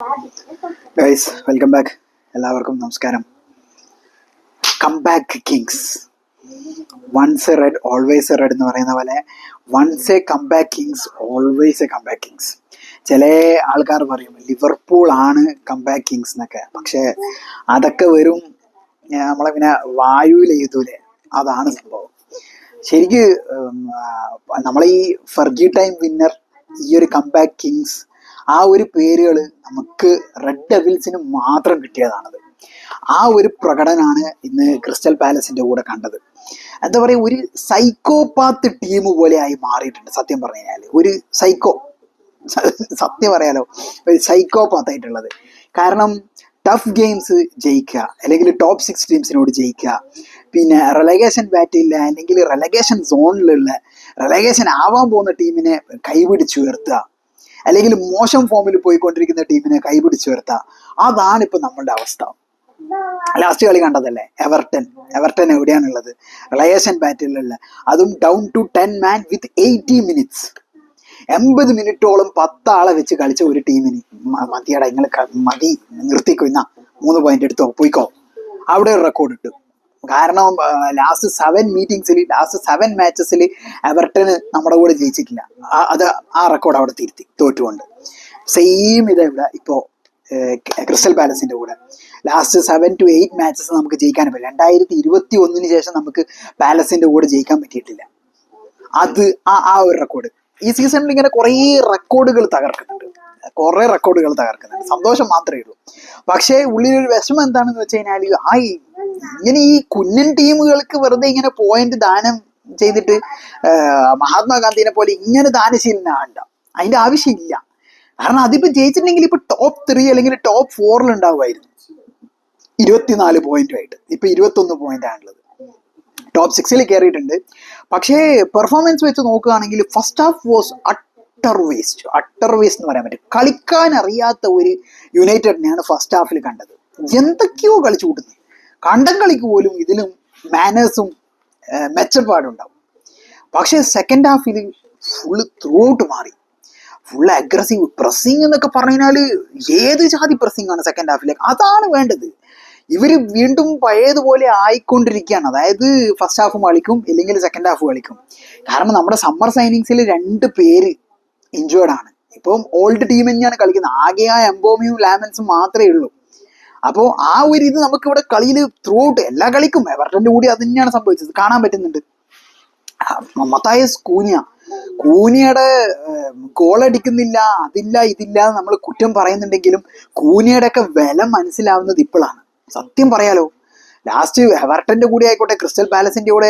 Guys welcome back എല്ലാവർക്കും നമസ്കാരം. Come back kings once a red always a red എന്ന് പറയുന്ന പോലെ once a come back kings always a come back kings ചില ആൾക്കാർ പറയും ലിവർപൂൾ ആണ് കം ബാക്ക് കിങ്സ് എന്നൊക്കെ. പക്ഷേ അതൊക്കെ ഏർ, നമ്മളെ പിന്നെ വായുവിൽ എഴുതൂലേ അതാണ് സംഭവം. ശരിക്ക് നമ്മളീ ഈ ടൈം വിന്നർ ഈ ഒരു കം ബാക്ക് കിങ്സ് ആ ഒരു പേരുകൾ നമുക്ക് റെഡ് ഡെവിൽസിന് മാത്രം കിട്ടിയതാണത്. ആ ഒരു പ്രകടനമാണ് ഇന്ന് ക്രിസ്റ്റൽ പാലസിന്റെ കൂടെ കണ്ടത്. എന്താ പറയുക ഒരു സൈക്കോപാത്ത് ടീം പോലെ ആയി മാറിയിട്ടുണ്ട് സത്യം പറഞ്ഞു കഴിഞ്ഞാൽ ഒരു സൈക്കോ സത്യം പറയാലോ ഒരു സൈക്കോപാത്ത് ആയിട്ടുള്ളത്. കാരണം ടഫ് ഗെയിംസ് ജയിക്കുക അല്ലെങ്കിൽ ടോപ്പ് സിക്സ് ടീംസിനോട് ജയിക്കുക പിന്നെ റെലഗേഷൻ ബാറ്റില്ല അല്ലെങ്കിൽ റെലഗേഷൻ സോണിലുള്ള റെലഗേഷൻ ആവാൻ പോകുന്ന ടീമിനെ കൈപിടിച്ചുയർത്തുക അല്ലെങ്കിൽ മോശം ഫോമിൽ പോയിക്കൊണ്ടിരിക്കുന്ന ടീമിനെ കൈപിടിച്ചുയർത്തുക അതാണ് ഇപ്പൊ നമ്മളുടെ അവസ്ഥ. ലാസ്റ്റ് കളി കണ്ടതല്ലേ? Everton Everton എവിടെയാണുള്ളത്? റിലയേഷൻ ബാറ്റിലുള്ള അതും down to ten man with eighty minutes എൺപത് മിനിറ്റോളം പത്താളെ വെച്ച് കളിച്ച ഒരു ടീമിന് മതിയടാ നിങ്ങൾ മതി. നിർത്തിക്കോ ഇന്നാ. മൂന്ന് പോയിന്റ് എടുത്തോ പോയിക്കോ. അവിടെ ഒരു റെക്കോർഡ് ഇട്ടു. കാരണം ലാസ്റ്റ് സെവൻ മീറ്റിംഗ്സിൽ ലാസ്റ്റ് സെവൻ മാച്ചസിൽ എവർട്ടന് നമ്മുടെ കൂടെ ജയിച്ചിട്ടില്ല. അത് ആ റെക്കോർഡ് അവിടെ തിരുത്തി തോറ്റുകൊണ്ട്. സെയിം ഇതാ ഇവിടെ ഇപ്പോൾ ക്രിസ്റ്റൽ പാലസിന്റെ കൂടെ. Last seven to eight matches നമുക്ക് ജയിക്കാൻ പറ്റില്ല. രണ്ടായിരത്തി ഇരുപത്തി ഒന്നിന് ശേഷം നമുക്ക് പാലസിന്റെ കൂടെ ജയിക്കാൻ പറ്റിയിട്ടില്ല. അത് ആ ആ ഒരു റെക്കോർഡ് ഈ സീസണിൽ ഇങ്ങനെ കുറേ റെക്കോർഡുകൾ തകർക്കുന്നുണ്ട്. കുറേ റെക്കോർഡുകൾ തകർക്കുന്നുണ്ട്. സന്തോഷം മാത്രമേ ഉള്ളൂ. പക്ഷേ ഉള്ളിലൊരു വിഷമം എന്താണെന്ന് വെച്ച് കഴിഞ്ഞാൽ ആ ഇങ്ങനെ ഈ കുഞ്ഞൻ ടീമുകൾക്ക് വെറുതെ ഇങ്ങനെ പോയിന്റ് ദാനം ചെയ്തിട്ട് മഹാത്മാഗാന്ധിനെ പോലെ ഇങ്ങനെ ദാനശീലനാണ്ട അതിന്റെ ആവശ്യമില്ല. കാരണം അതിപ്പോ ജയിച്ചിട്ടുണ്ടെങ്കിൽ ഇപ്പൊ ടോപ്പ് ത്രീ അല്ലെങ്കിൽ ടോപ്പ് ഫോറിൽ ഉണ്ടാവുമായിരുന്നു. ഇരുപത്തിനാല് പോയിന്റുമായിട്ട് ഇപ്പൊ ഇരുപത്തൊന്ന് പോയിന്റ് ആണുള്ളത്. ടോപ്പ് സിക്സിൽ കയറിയിട്ടുണ്ട് പക്ഷേ പെർഫോമൻസ് വെച്ച് നോക്കുകയാണെങ്കിൽ first half was utter waste utter waste എന്ന് പറയാൻ പറ്റും. കളിക്കാൻ അറിയാത്ത ഒരു യുണൈറ്റഡിനെയാണ് ഫസ്റ്റ് ഹാഫിൽ കണ്ടത്. എന്തൊക്കെയോ കളിച്ചു കൂട്ടുന്നത്. കണ്ടം കളിക്ക് പോലും ഇതിലും മാനേഴ്സും മെച്ചപ്പാടുണ്ടാവും. പക്ഷേ സെക്കൻഡ് ഹാഫിൽ ഫുള്ള് ത്രൂ ഔട്ട് മാറി. ഫുൾ അഗ്രസീവ് പ്രസ്സിങ് എന്നൊക്കെ പറഞ്ഞാൽ ഏത് ജാതി പ്രസ്സിങ് ആണ് സെക്കൻഡ് ഹാഫിലേക്ക് അതാണ് വേണ്ടത്. ഇവർ വീണ്ടും പഴയതുപോലെ ആയിക്കൊണ്ടിരിക്കുകയാണ്. അതായത് ഫസ്റ്റ് ഹാഫ് കളിക്കും ഇല്ലെങ്കിൽ സെക്കൻഡ് ഹാഫ് കളിക്കും. കാരണം നമ്മുടെ സമ്മർ സൈനിങ്സിൽ രണ്ട് പേര് ഇഞ്ചേർഡ് ആണ്. ഇപ്പം ഓൾഡ് ടീം തന്നെയാണ് കളിക്കുന്നത്. ആകെ ആ എംബോമിയും ലാമൻസും മാത്രമേ ഉള്ളൂ. അപ്പോൾ ആ ഒരു ഇത് നമുക്ക് ഇവിടെ കളിയിൽ ത്രൂ ഔട്ട് എല്ലാ കളിക്കും എവർട്ടന്റെ കൂടി അത് തന്നെയാണ് സംഭവിച്ചത്. കാണാൻ പറ്റുന്നുണ്ട്. മത്തായസ് കൂനിയ. കൂനിയുടെ ഗോൾ അടിക്കുന്നില്ല അതില്ല ഇതില്ല നമ്മൾ കുറ്റം പറയുന്നുണ്ടെങ്കിലും കൂനിയുടെ ഒക്കെ വില മനസ്സിലാവുന്നത് ഇപ്പോഴാണ്. സത്യം പറയാലോ. ലാസ്റ്റ് എവർട്ടന്റെ കൂടെ ആയിക്കോട്ടെ ക്രിസ്റ്റൽ പാലസിന്റെ കൂടെ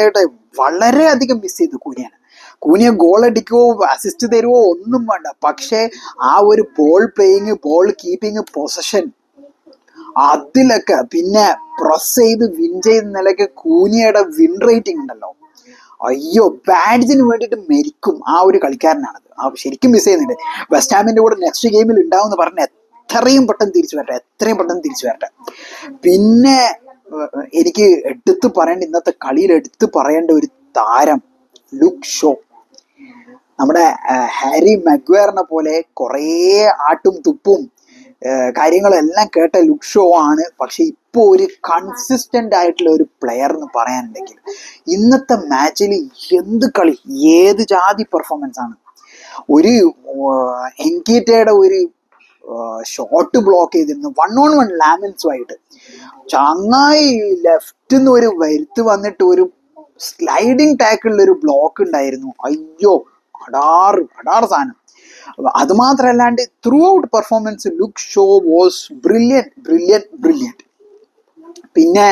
വളരെ അധികം മിസ് ചെയ്തു കൂനിയാണ് കൂനിയ ഗോൾ അടിക്കുവോ അസിസ്റ്റ് തരുവോ ഒന്നും വേണ്ട. പക്ഷേ ആ ഒരു ball playing ball keeping possession അതിലൊക്കെ പിന്നെ പ്രസ് ചെയ്ത് വിൻ ചെയ്ത നിലയ്ക്ക് കൂനിയുടെ വിൻ റേറ്റിംഗ് ഉണ്ടല്ലോ. അയ്യോ ബാഡ്ജിന് വേണ്ടിയിട്ട് മരിക്കും ആ ഒരു കളിക്കാരനാണത്. ആ ശരിക്കും മിസ് ചെയ്യുന്നുണ്ട്. വെസ്റ്റ് ഹാമിന്റെ കൂടെ നെക്സ്റ്റ് ഗെയിമിൽ ഉണ്ടാവും എന്ന് പറഞ്ഞ എത്രയും പെട്ടെന്ന് തിരിച്ചു വരട്ടെ എത്രയും പെട്ടെന്ന് തിരിച്ചു വരട്ടെ. പിന്നെ എനിക്ക് എടുത്തു പറയേണ്ട ഇന്നത്തെ കളിയിൽ എടുത്തു പറയേണ്ട ഒരു താരം ലുക്ക് ഷോ നമ്മുടെ ഹാരി മഗ്വേറിനെ പോലെ കുറേ ആട്ടും തുപ്പും കാര്യങ്ങളെല്ലാം കേട്ട ലുക്ക് ഷോ ആണ്. പക്ഷെ ഇപ്പോൾ ഒരു കൺസിസ്റ്റന്റ് ആയിട്ടുള്ള ഒരു പ്ലെയർ എന്ന് പറയാനുണ്ടെങ്കിൽ ഇന്നത്തെ മാച്ചിൽ എന്ത് കളി ഏത് ജാതി പെർഫോമൻസ് ആണ്? ഒരു എൻകീറ്റയുടെ ഒരു ഷോട്ട് ബ്ലോക്ക് ചെയ്തിരുന്നു. വൺ ഓൺ വൺ ലാമൻസുമായിട്ട്. ചങ്ങായി ലെഫ്റ്റ് നിന്ന് ഒരു വരുത്ത് വന്നിട്ട് ഒരു സ്ലൈഡിങ് ടാക്കിളിൽ ഒരു ബ്ലോക്ക് ഉണ്ടായിരുന്നു. അയ്യോ അടാറ് അടാറ് സാധനം. അപ്പൊ അത് മാത്രമല്ലാണ്ട് throughout performance Luke Shaw was brilliant brilliant brilliant പിന്നെ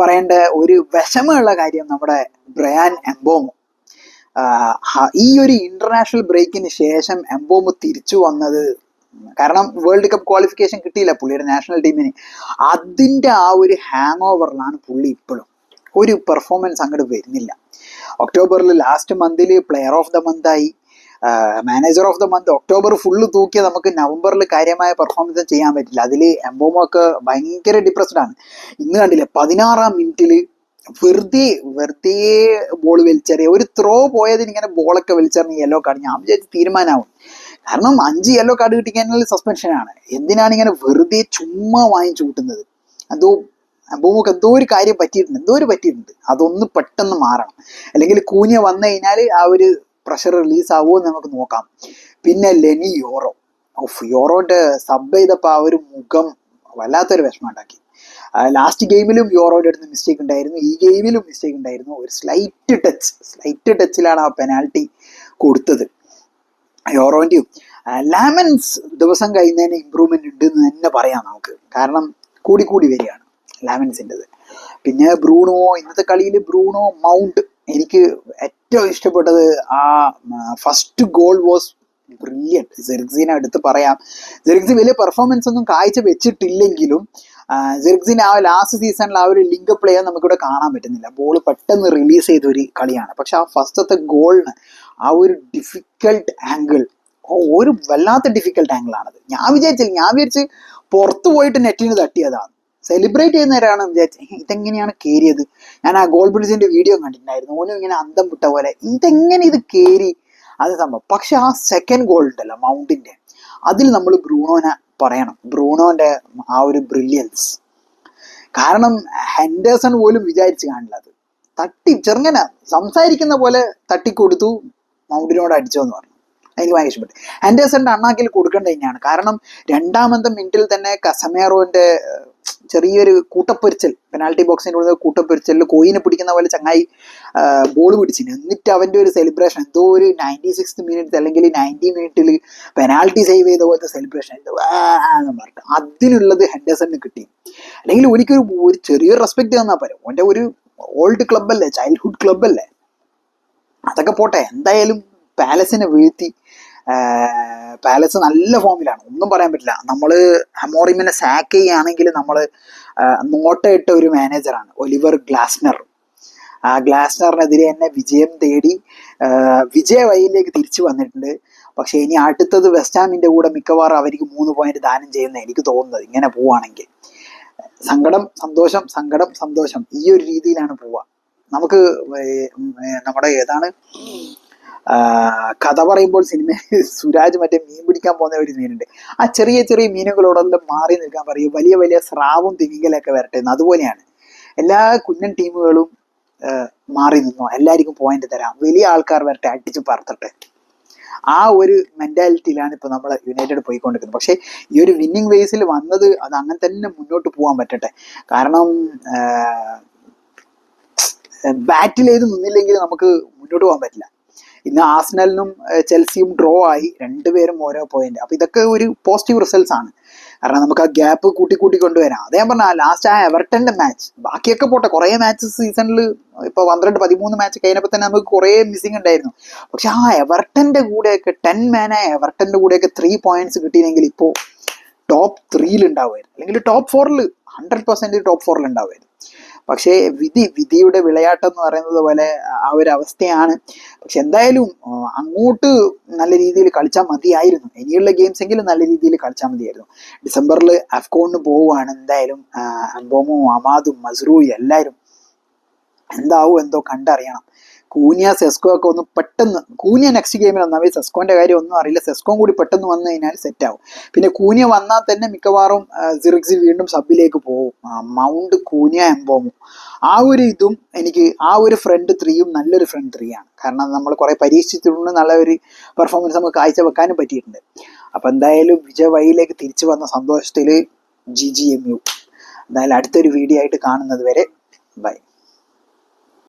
പറയേണ്ട ഒരു വിഷമമുള്ള കാര്യം നമ്മുടെ ബ്രയാൻ എംബോമോ. ഈ ഒരു ഇന്റർനാഷണൽ ബ്രേക്കിന് ശേഷം എംബോമോ തിരിച്ചു വന്നത് കാരണം വേൾഡ് കപ്പ് ക്വാളിഫിക്കേഷൻ കിട്ടിയില്ല പുള്ളിയുടെ നാഷണൽ ടീമിന് അതിന്റെ ആ ഒരു ഹാങ് ഓവറിലാണ് പുള്ളി ഇപ്പോഴും. ഒരു പെർഫോമൻസ് അങ്ങോട്ട് വരുന്നില്ല. ഒക്ടോബറിൽ ലാസ്റ്റ് മന്തിൽ പ്ലെയർ ഓഫ് ദ ആയി. Manager of the month October full തൂക്കിയ നമുക്ക് നവംബറിൽ കാര്യമായ പെർഫോമൻസ് ചെയ്യാൻ പറ്റില്ല. അതിൽ എംബോമോ ഒക്കെ ഭയങ്കര ഡിപ്രസ്ഡ് ആണ്. ഇന്ന് കണ്ടില്ലേ പതിനാറാം മിനിറ്റിൽ വെറുതെ വെറുതെ ബോൾ വലിച്ചെറിയ ഒരു ത്രോ പോയതിന് ഇങ്ങനെ ബോളൊക്കെ വലിച്ചെറിഞ്ഞ് യെല്ലോ കാർഡ് ഞാൻ വിചാരിച്ച് തീരുമാനമാവും കാരണം അഞ്ച് യെല്ലോ കാർഡ് കിട്ടിക്കഴിഞ്ഞാൽ സസ്പെൻഷനാണ് എന്തിനാണ് ഇങ്ങനെ വെറുതെ ചുമ്മാ വാങ്ങിച്ചു കൂട്ടുന്നത്? എന്തോ അബൂമുക്ക് എന്തോ ഒരു കാര്യം പറ്റിയിട്ടുണ്ട് എന്തോ ഒരു പറ്റിയിട്ടുണ്ട്. അതൊന്ന് പെട്ടെന്ന് മാറണം. അല്ലെങ്കിൽ കൂഞ്ഞ വന്നു കഴിഞ്ഞാൽ ആ ഒരു പ്രഷർ റിലീസ് ആവുമോ നമുക്ക് നോക്കാം. പിന്നെ ലെനി യോറോ ഓഫ് യോറോന്റെ സബ് ചെയ്തപ്പോൾ ആ ഒരു മുഖം വല്ലാത്തൊരു വിഷമം ഉണ്ടാക്കി ലാസ്റ്റ് ഗെയിമിലും യോറോയുടെ അടുത്ത് മിസ്റ്റേക്ക് ഉണ്ടായിരുന്നു. ഈ ഗെയിമിലും മിസ്റ്റേക്ക് ഉണ്ടായിരുന്നു. ഒരു സ്ലൈറ്റ് ടച്ച് സ്ലൈറ്റ് ടച്ചിലാണ് ആ പെനാൽറ്റി കൊടുത്തത്. യോറോന്റെയും ലാമൻസ് ദിവസം കഴിയുന്നതിന് ഇമ്പ്രൂവ്മെന്റ് ഉണ്ട് എന്ന് തന്നെ പറയാം നമുക്ക്. കാരണം കൂടി കൂടി വരികയാണ് ലാമൻസിന്റെത് പിന്നെ ബ്രൂണോ ഇന്നത്തെ കളിയിൽ ബ്രൂണോ മൗണ്ട് എനിക്ക് ഏറ്റവും ഇഷ്ടപ്പെട്ടത് ആ ഫസ്റ്റ് ഗോൾ വാസ് ബ്രില്യന്റ് ജെർഗ്സിനെ എടുത്ത് പറയാം. ജെർഗ്സി വലിയ പെർഫോമൻസ് ഒന്നും കാഴ്ച വെച്ചിട്ടില്ലെങ്കിലും ജെർഗ്സിന് ആ ലാസ്റ്റ് സീസണിൽ ആ ഒരു ലിങ്ക് പ്ലെയർ നമുക്കിവിടെ കാണാൻ പറ്റുന്നില്ല. ബോൾ പെട്ടെന്ന് റിലീസ് ചെയ്ത ഒരു കളിയാണ്. പക്ഷെ ആ ഫസ്റ്റത്തെ ഗോളിന് ആ ഒരു ഡിഫിക്കൽട്ട് ആംഗിൾ ഒരു വല്ലാത്ത ഡിഫിക്കൽട്ട് ആംഗിൾ ആണത്. ഞാൻ വിചാരിച്ചില്ല. ഞാൻ വിചാരിച്ച് പുറത്തു പോയിട്ട് നെറ്റിന് തട്ടിയതാണ്. സെലിബ്രേറ്റ് ചെയ്യുന്നവരാണെന്ന് വിചാരിച്ചത് ഇതെങ്ങനെയാണ് കയറിയത് ഞാൻ ആ ഗോൾ ബ്രിഡ്ജിന്റെ വീഡിയോ കണ്ടിട്ടുണ്ടായിരുന്നു. ഓനും ഇങ്ങനെ അന്തം വിട്ട പോലെ ഇതെങ്ങനെ ഇത് കയറി അത് സംഭവം. പക്ഷെ ആ സെക്കൻഡ് ഗോൾ ഉണ്ടല്ലോ മൗണ്ടിന്റെ. അതിൽ നമ്മൾ ബ്രൂണോനെ പറയണം. ബ്രൂണോന്റെ ആ ഒരു ബ്രില്യൻസ് കാരണം ഹെൻഡേഴ്സൺ പോലും വിചാരിച്ച് കാണില്ല അത്. തട്ടി ചെറുങ്ങനെ സംസാരിക്കുന്ന പോലെ തട്ടിക്കൊടുത്തു മൗണ്ടിനോട് അടിച്ചോ എന്ന് പറഞ്ഞു. എനിക്ക് ഭയങ്കര ഇഷ്ടപ്പെട്ടു. ഹെൻഡേഴ്സന്റെ അണ്ണാക്കിൽ കൊടുക്കേണ്ട തന്നെയാണ് കാരണം രണ്ടാമത്തെ മിനിറ്റിൽ തന്നെ കസമേറോന്റെ ചെറിയൊരു കൂട്ടപ്പൊരിച്ചൽ. പെനാൽറ്റി ബോക്സിന്റെ ഉള്ളിൽ കൂട്ടപ്പൊരിച്ചലിൽ കോയിനെ പിടിക്കുന്ന പോലെ ചങ്ങായി ബോൾ പിടിച്ചിന്. എന്നിട്ട് അവന്റെ ഒരു സെലിബ്രേഷൻ എന്തോ ഒരു നയന്റി സിക്സ് മിനിറ്റ് അല്ലെങ്കിൽ നയന്റി മിനിറ്റിൽ പെനാൽറ്റി സേവ് ചെയ്ത പോലത്തെ സെലിബ്രേഷൻ എന്തോ എന്ന് അതിനുള്ളത് ഹെൻഡേഴ്സണിന് കിട്ടി. അല്ലെങ്കിൽ ഒരിക്കലും ഒരു ചെറിയൊരു റെസ്പെക്റ്റ് തന്നാൽ പോരെ. ഓന്റെ ഒരു ഓൾഡ് ക്ലബ്ബല്ലേ ചൈൽഡ്ഹുഡ് ക്ലബ്ബല്ലേ അതൊക്കെ പോട്ടെ. എന്തായാലും പാലസിനെ വീഴ്ത്തി പാലസ് നല്ല ഫോമിലാണ് ഒന്നും പറയാൻ പറ്റില്ല. നമ്മൾ ഹമോറിമിനെ സാക്ക് ചെയ്യുകയാണെങ്കിൽ നമ്മൾ നോട്ടയിട്ട ഒരു മാനേജറാണ് ഒലിവർ ഗ്ലാസ്നർ. ആ ഗ്ലാസ്നറിനെതിരെ തന്നെ വിജയം തേടി വിജയ വഴിയിലേക്ക് തിരിച്ചു വന്നിട്ടുണ്ട്. പക്ഷേ ഇനി അടുത്തത് വെസ്റ്റാമിന്റെ കൂടെ മിക്കവാറും അവർക്ക് മൂന്ന് പോയിന്റ് ദാനം ചെയ്യുന്ന എനിക്ക് തോന്നുന്നത്. ഇങ്ങനെ പോവുകയാണെങ്കിൽ. സങ്കടം സന്തോഷം സങ്കടം സന്തോഷം. ഈ ഒരു രീതിയിലാണ് പോവുക. നമുക്ക് നമ്മുടെ ഏതാണ്? കഥ പറയുമ്പോൾ സിനിമ സുരാജ് മറ്റേ മീൻ പിടിക്കാൻ പോകുന്ന ഒരു മീനുണ്ട് ആ ചെറിയ ചെറിയ മീനുകളോടെല്ലാം മാറി നിൽക്കാൻ പറയും. വലിയ വലിയ സ്രാവും തിമിങ്കലൊക്കെ വരട്ടെ എന്ന്. അതുപോലെയാണ്. എല്ലാ കുഞ്ഞൻ ടീമുകളും മാറി നിന്നോ. എല്ലാവർക്കും പോയിന്റ് തരാം. വലിയ ആൾക്കാർ വരട്ടെ അടിച്ചു പറത്തട്ടെ. ആ ഒരു മെന്റാലിറ്റിയിലാണ് ഇപ്പൊ നമ്മൾ യുണൈറ്റഡ് പോയിക്കൊണ്ടിരിക്കുന്നത്. പക്ഷേ ഈ ഒരു വിന്നിങ് വേസിൽ വന്നത് അത് അങ്ങനെ തന്നെ മുന്നോട്ട് പോകാൻ പറ്റട്ടെ. കാരണം ബാറ്റിൽ ഏത് നിന്നില്ലെങ്കിൽ നമുക്ക് മുന്നോട്ട് പോകാൻ പറ്റില്ല. ഇന്ന് ആസ്നലിനും ചെൽസിയും ഡ്രോ ആയി രണ്ടുപേരും ഓരോ പോയിന്റ് അപ്പൊ ഇതൊക്കെ ഒരു പോസിറ്റീവ് റിസൾട്ട്സ് ആണ്. കാരണം നമുക്ക് ആ ഗ്യാപ്പ് കൂട്ടി കൂട്ടി കൊണ്ടുവരാം. അതേ പറഞ്ഞ ലാസ്റ്റ് ആ എവർട്ടന്റെ മാച്ച് ബാക്കിയൊക്കെ പോട്ടെ കുറേ മാച്ചസ് സീസണിൽ ഇപ്പൊ പന്ത്രണ്ട് പതിമൂന്ന് മാച്ച് കഴിഞ്ഞപ്പോൾ തന്നെ നമുക്ക് കുറേ മിസ്സിംഗ് ഉണ്ടായിരുന്നു. പക്ഷെ ആ എവർട്ടന്റെ കൂടെയൊക്കെ ടെൻ മാനായ എവർട്ടന്റെ കൂടെയൊക്കെ ത്രീ പോയിന്റ്സ് കിട്ടിയില്ലെങ്കിൽ ഇപ്പോൾ ടോപ്പ് ത്രീയിൽ ഉണ്ടാവുമായിരുന്നു. അല്ലെങ്കിൽ ടോപ്പ് ഫോറിൽ ഹൺഡ്രഡ് പെർസെന്റ് ടോപ്പ് ഫോറിൽ ഉണ്ടാവുമായിരുന്നു. പക്ഷേ വിധി വിധിയുടെ വിളയാട്ടം എന്ന് പറയുന്നത് പോലെ ആ ഒരു അവസ്ഥയാണ്. പക്ഷെ എന്തായാലും അങ്ങോട്ട് നല്ല രീതിയിൽ കളിച്ചാൽ മതിയായിരുന്നു. ഇനിയുള്ള ഗെയിംസ് എങ്കിലും നല്ല രീതിയിൽ കളിച്ചാൽ മതിയായിരുന്നു. ഡിസംബറിൽ അഫ്കോണിന് പോവുകയാണ് എന്തായാലും അംബോമോ അമാദും മസ്റൂയും എല്ലാവരും എന്താവും എന്തോ കണ്ടറിയണം. കൂനിയ സെസ്കോ ഒക്കെ ഒന്ന് പെട്ടെന്ന് കൂനിയ നെക്സ്റ്റ് ഗെയിമിൽ വന്നാൽ സെസ്കോന്റെ കാര്യം ഒന്നും അറിയില്ല. സെസ്കോം കൂടി പെട്ടെന്ന് വന്നു കഴിഞ്ഞാൽ സെറ്റ് ആവും. പിന്നെ കൂനിയ വന്നാൽ തന്നെ മിക്കവാറും സിറിക്സ് വീണ്ടും സബിലേക്ക് പോകും. Mount Cunha Mbeumo. ആ ഒരു ഇതും എനിക്ക് ആ ഒരു ഫ്രണ്ട് ത്രീയും നല്ലൊരു ഫ്രണ്ട് ത്രീ ആണ്. കാരണം നമ്മൾ കുറേ പരീക്ഷിച്ചിട്ടുണ്ട് നല്ല ഒരു പെർഫോമൻസ് നമുക്ക് കാഴ്ച വെക്കാനും പറ്റിയിട്ടുണ്ട്. അപ്പൊ എന്തായാലും വിജയ വഴിയിലേക്ക് തിരിച്ചു വന്ന സന്തോഷത്തിൽ ജി ജി എം യു എന്തായാലും അടുത്തൊരു വീഡിയോ ആയിട്ട് കാണുന്നത് വരെ ബൈ